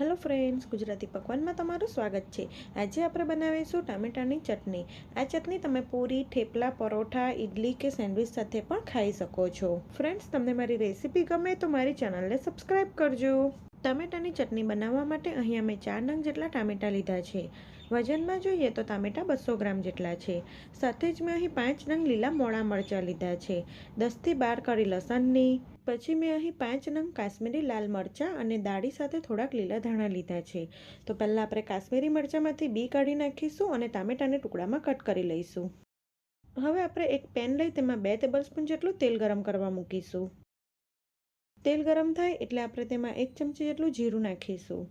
Hello friends, Gujarati પકવાનમાં તમારું સ્વાગત છે. આજે આપણે બનાવીશું ટામેટાની ચટણી. આ ચટણી તમે પૂરી, થેપલા, પરોઠા ઇડલી કે સેન્ડવિચ સાથે પણ ખાઈ શકો છો. ફ્રેન્ડ્સ, તમને મારી રેસીપી ગમે તો મારી ચેનલને સબસ્ક્રાઈબ કરજો. ટામેટાની ચટણી બનાવવા માટે અહીંયા અમે ચાર નંગ જેટલા ટામેટાં લીધા છે. વજનમાં જોઈએ તો ટામેટા બસો ગ્રામ જેટલા છે. સાથે જ મેં અહીં પાંચ નંગ લીલા મોળા મરચાં લીધા છે. દસથી બાર કરી લસણની, પછી મેં અહીં પાંચ નંગ કાશ્મીરી લાલ મરચાં અને દાળી સાથે થોડાક લીલા ધાણા લીધા છે. તો પહેલાં આપણે કાશ્મીરી મરચાંમાંથી બી કાઢી નાખીશું અને ટામેટાને ટુકડામાં કટ કરી લઈશું. હવે આપણે એક પેન લઈ તેમાં બે ટેબલસ્પૂન જેટલું તેલ ગરમ કરવા મૂકીશું. તેલ ગરમ થાય એટલે આપણે તેમાં એક ચમચી જેટલું જીરું નાખીશું.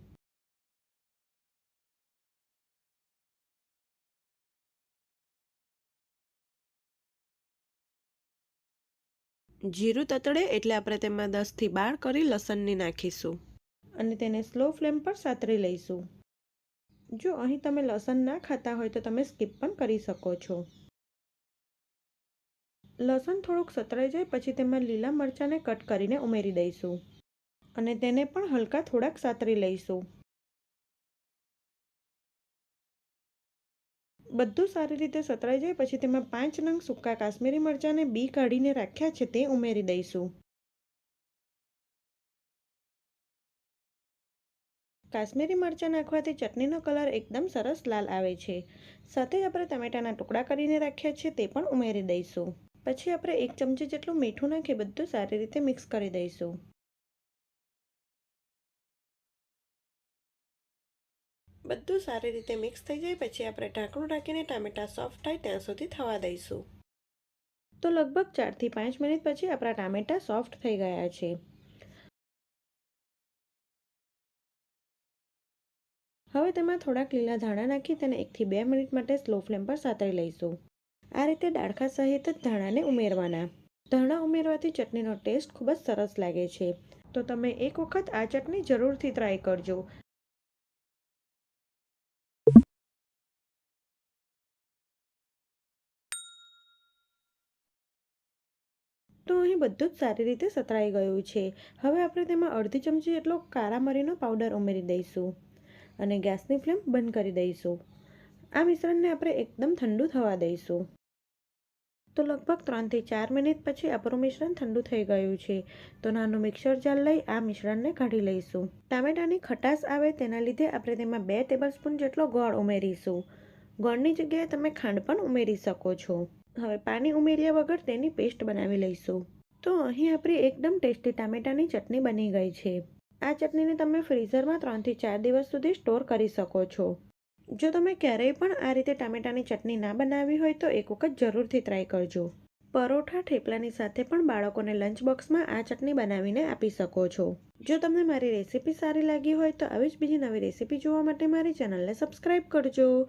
જીરું તતડે એટલે આપણે તેમાં દસથી બાર કરી લસણની નાખીશું. અને તેને સ્લો ફ્લેમ પર સાતરી લઈશું. જો અહીં તમે લસણ ના ખાતા હોય તો તમે સ્કીપ પણ કરી શકો છો. લસણ થોડુંક સતરાઈ જાય પછી તેમાં લીલા મરચાંને કટ કરીને ઉમેરી દઈશું. અને તેને પણ હલકા થોડાક સાતરી લઈશું. બધું સારી રીતે સતરાઈ જાય, પછી તેમાં પાંચ નંગ સૂકા કાશ્મીરી મરચાંને બી કાઢીને રાખ્યા છે, તે ઉમેરી દઈશું. કાશ્મીરી મરચાં નાખવાથી ચટણીનો કલર એકદમ સરસ લાલ આવે છે. સાથે આપણે ટમેટાના ટુકડા કરીને રાખ્યા છે, તે પણ ઉમેરી દઈશું. પછી આપણે એક ચમચી જેટલું મીઠું નાખી બધું સારી રીતે મિક્સ કરી દઈશું. બધું સારી રીતે મિક્સ થઈ જાય, પછી આપણે ઢાંકણું ઢાંકીને ટામેટાં સોફ્ટ થાય, ત્યાં સુધી થવા દઈશું. તો લગભગ ચારથી પાંચ મિનિટ પછી આપણા ટામેટાં સોફ્ટ થઈ ગયા છે. હવે તેમાં થોડાક લીલા ધાણા નાખી તેને એકથી બે મિનિટ માટે સ્લો ફ્લેમ પર સાતળી લઈશું. આ રીતે ડાળખા સહિત જ ધાણાને ઉમેરવાના. ધાણા ઉમેરવાથી ચટણીનો ટેસ્ટ ખૂબ જ સરસ લાગે છે. તો તમે એક વખત આ ચટણી જરૂરથી ટ્રાય કરજો. તો અહીં બધું જ સારી રીતે સતરાઈ ગયું છે. હવે આપણે તેમાં અડધી ચમચી જેટલો કાળા મરીનો પાવડર ઉમેરી દઈશું અને ગેસની ફ્લેમ બંધ કરી દઈશું. આ મિશ્રણને આપણે એકદમ ઠંડુ થવા દઈશું. તો લગભગ ત્રણથી ચાર મિનિટ પછી આપણું મિશ્રણ ઠંડુ થઈ ગયું છે. તો નાનું મિક્સર જાર લઈ આ મિશ્રણને કાઢી લઈશું. ટામેટાની ખટાશ આવે તેના લીધે આપણે તેમાં બે ટેબલસ્પૂન જેટલો ગોળ ઉમેરીશું. ગોળની જગ્યાએ તમે ખાંડ પણ ઉમેરી શકો છો. હવે પાણી ઉમેર્યા વગર તેની પેસ્ટ બનાવી લઈશું. તો અહીં આપણી એકદમ ટેસ્ટી ટામેટાની ચટણી બની ગઈ છે. આ ચટણીને તમે ફ્રીઝરમાં ત્રણથી ચાર દિવસ સુધી સ્ટોર કરી શકો છો. જો તમે ક્યારેય પણ આ રીતે ટામેટાની ચટણી ના બનાવી હોય તો એક વખત જરૂરથી ટ્રાય કરજો. પરોઠા થેપલાની સાથે પણ બાળકોને લંચ બોક્સમાં આ ચટણી બનાવીને આપી શકો છો. જો તમને મારી રેસીપી સારી લાગી હોય તો આવી જ બીજી નવી રેસીપી જોવા માટે મારી ચેનલને સબસ્ક્રાઈબ કરજો.